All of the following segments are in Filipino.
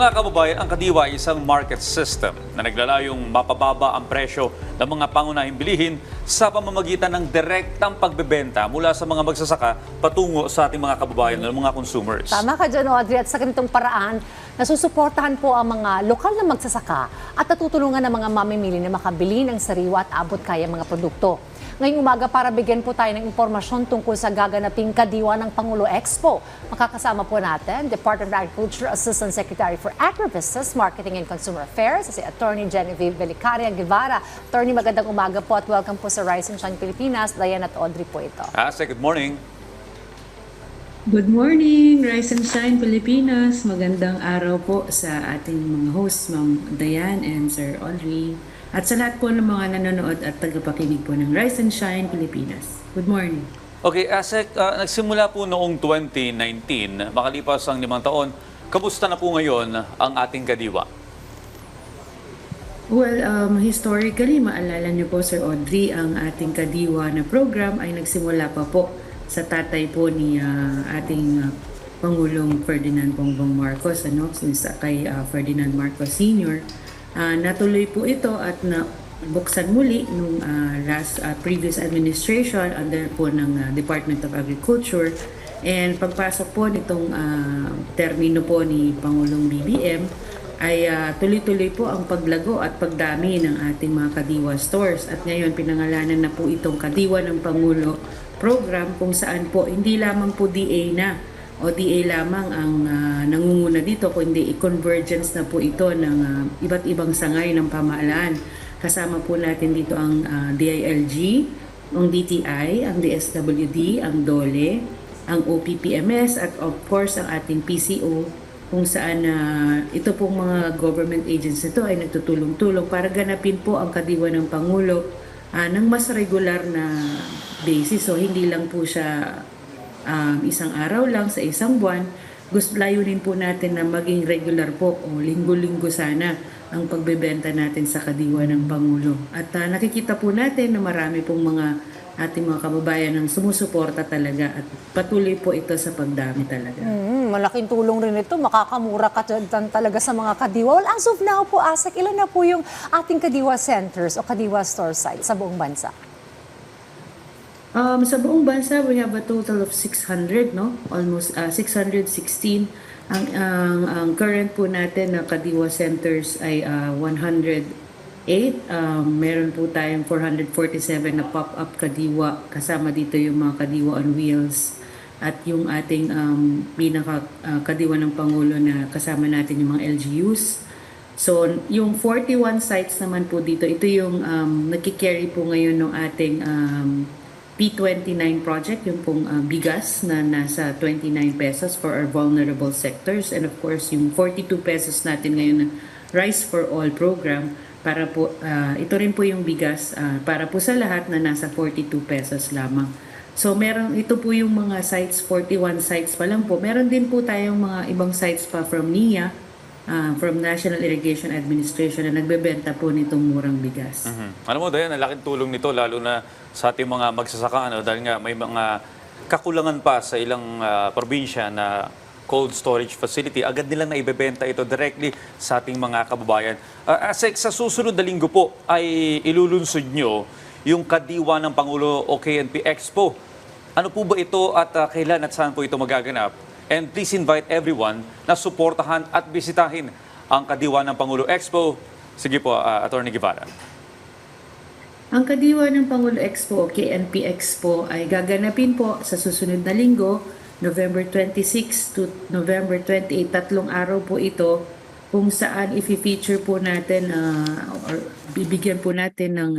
Mga kababayan, ang Kadiwa ay isang market system na naglalayong mapababa ang presyo ng mga pangunahing bilihin sa pamamagitan ng direktang pagbebenta mula sa mga magsasaka patungo sa ating mga kababayan ng mga consumers. Tama ka dyan, Audrey. At sa ganitong paraan, nasusuportahan po ang mga lokal na magsasaka at natutulungan ng mga mamimili na makabili ng sariwa at abot kaya mga produkto. Ngayong umaga para bigyan po tayo ng impormasyon tungkol sa gaganaping kadiwa ng Pangulo Expo. Makakasama po natin Department of Agriculture Assistant Secretary for Agribusiness, Marketing and Consumer Affairs, si Attorney Genevieve Belicaria Guevara. Attorney, magandang umaga po at welcome po sa Rise and Shine Pilipinas. Diane at Audrey po ito. Ase, good morning. Good morning, Rise and Shine Pilipinas. Magandang araw po sa ating mga hosts, Ma'am Dayan and Sir Audrey. At sa lahat po ng mga nanonood at tagapakinig po ng Rise and Shine Pilipinas. Good morning. Okay, Asek, ah, nagsimula po noong 2019, makalipas ang limang taon, kamusta na po ngayon ang ating Kadiwa? Well, um, historically, maalala niyo po Sir Audrey, ang ating kadiwa na program ay nagsimula pa po sa tatay po ni ah, ating ah, Pangulong Ferdinand Bongbong Marcos, ano, ah, kay ah, Ferdinand Marcos Sr. Ah, natuloy po ito at na buksan muli nung ah, last ah, previous administration under po ng ah, Department of Agriculture and pagpasok po nitong ah, termino po ni Pangulong BBM ay ah, tuloy-tuloy po ang paglago at pagdami ng ating mga Kadiwa stores. At ngayon pinangalanan na po itong Kadiwa ng Pangulo program kung saan po hindi lamang po DA na o DA lamang ang ah, nangunguna dito kundi i-convergence na po ito ng ah, iba't ibang sangay ng pamahalaan. Kasama po natin dito ang ah, DILG, ang DTI, ang DSWD, ang DOLE, ang OPPMS at of course ang ating PCO kung saan na ito pong mga government agents nito ay nagtutulong-tulong para ganapin po ang kadiwa ng Pangulo ah, ng mas regular na basis. So hindi lang po siya um, isang araw lang sa isang buwan. Gusto layunin po natin na maging regular po o linggo-linggo sana ang pagbebenta natin sa kadiwa ng Pangulo. At ah, nakikita po natin na marami pong mga ating mga kababayan ang sumusuporta talaga at patuloy po ito sa pagdami talaga. Mm, malaking tulong rin ito. Makakamura ka talaga sa mga kadiwa. Well, as of now po, Asek, ilan na po yung ating kadiwa centers o kadiwa store sites sa buong bansa? Um, sa buong bansa, we have a total of 600, no? Almost uh, 616. Ang, ang, ang current po natin na Kadiwa centers ay uh, 108. Um, meron po tayong 447 na pop-up Kadiwa. Kasama dito yung mga Kadiwa on wheels. At yung ating um, pinaka uh, Kadiwa ng Pangulo na kasama natin yung mga LGUs. So, yung 41 sites naman po dito, ito yung um, nagkikarry po ngayon ng ating um, P29 project, yung pong uh, bigas na nasa 29 pesos for our vulnerable sectors. And of course, yung 42 pesos natin ngayon na Rice for All program, para po, uh, ito rin po yung bigas uh, para po sa lahat na nasa 42 pesos lamang. So meron ito po yung mga sites 41 sites pa lang po. Meron din po tayong mga ibang sites pa from NIA ah, from National Irrigation Administration na nagbebenta po nitong murang bigas. Mhm. Alam mo, Dayan, ang laking tulong nito lalo na sa ating mga magsasaka ano, dahil nga may mga kakulangan pa sa ilang ah, probinsya na cold storage facility. Agad nilang naibebenta ito directly sa ating mga kababayan. Uh, Asek, sa susunod na linggo po ay ilulunsod nyo yung kadiwa ng Pangulo o KNP Expo. Ano po ba ito at ah, kailan at saan po ito magaganap? And please invite everyone na suportahan at bisitahin ang kadiwa ng Pangulo Expo. Sige po, ah, Attorney Guevara. Ang Kadiwa ng Pangulo Expo KNP Expo ay gaganapin po sa susunod na linggo, November 26 to November 28. Tatlong araw po ito kung saan i-feature po natin ah, or bibigyan po natin ng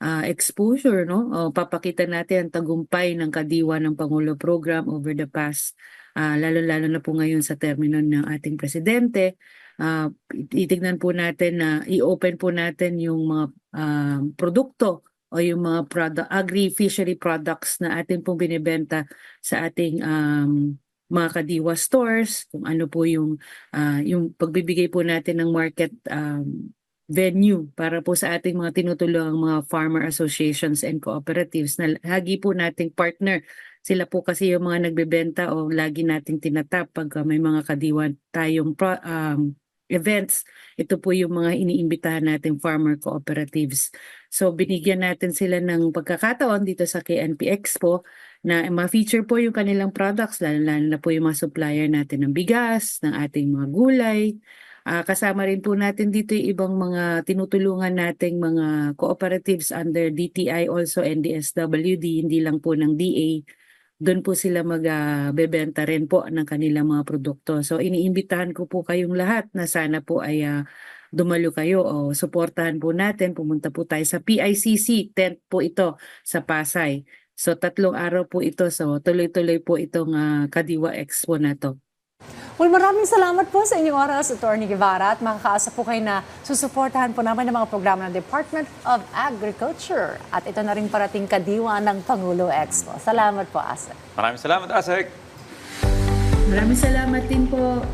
ah, exposure, no? O papakita natin ang tagumpay ng Kadiwa ng Pangulo program over the past ah, lalo-lalo na po ngayon sa termino ng ating presidente. Ah, itignan po natin na i-open po natin yung mga ah, produkto o yung mga product, agri-fishery products na atin pong binibenta sa ating um, mga kadiwa stores, kung ano po yung, ah, yung pagbibigay po natin ng market um, venue para po sa ating mga tinutulungang mga farmer associations and cooperatives na lagi po nating partner. Sila po kasi yung mga nagbebenta o lagi nating tinatap pag may mga kadiwa tayong pro- um, events. Ito po yung mga iniimbitahan nating farmer cooperatives. So binigyan natin sila ng pagkakataon dito sa KNP Expo na ma-feature po yung kanilang products, lalo-lalo na po yung mga supplier natin ng bigas, ng ating mga gulay. Ah, kasama rin po natin dito yung ibang mga tinutulungan nating mga cooperatives under DTI also NDSWD, hindi lang po ng DA. Doon po sila magbebenta rin po ng kanilang mga produkto. So iniimbitahan ko po kayong lahat na sana po ay ah, dumalo kayo o suportahan po natin. Pumunta po tayo sa PICC, tent po ito sa Pasay. So tatlong araw po ito. So tuloy-tuloy po itong ah, Kadiwa Expo na to. Well, maraming salamat po sa inyong oras, Attorney Guevara, at makakaasa po kayo na susuportahan po namin ang mga programa ng Department of Agriculture. At ito na rin parating kadiwa ng Pangulo Expo. Salamat po, Asa. Maraming salamat, Asek. Maraming salamat din po.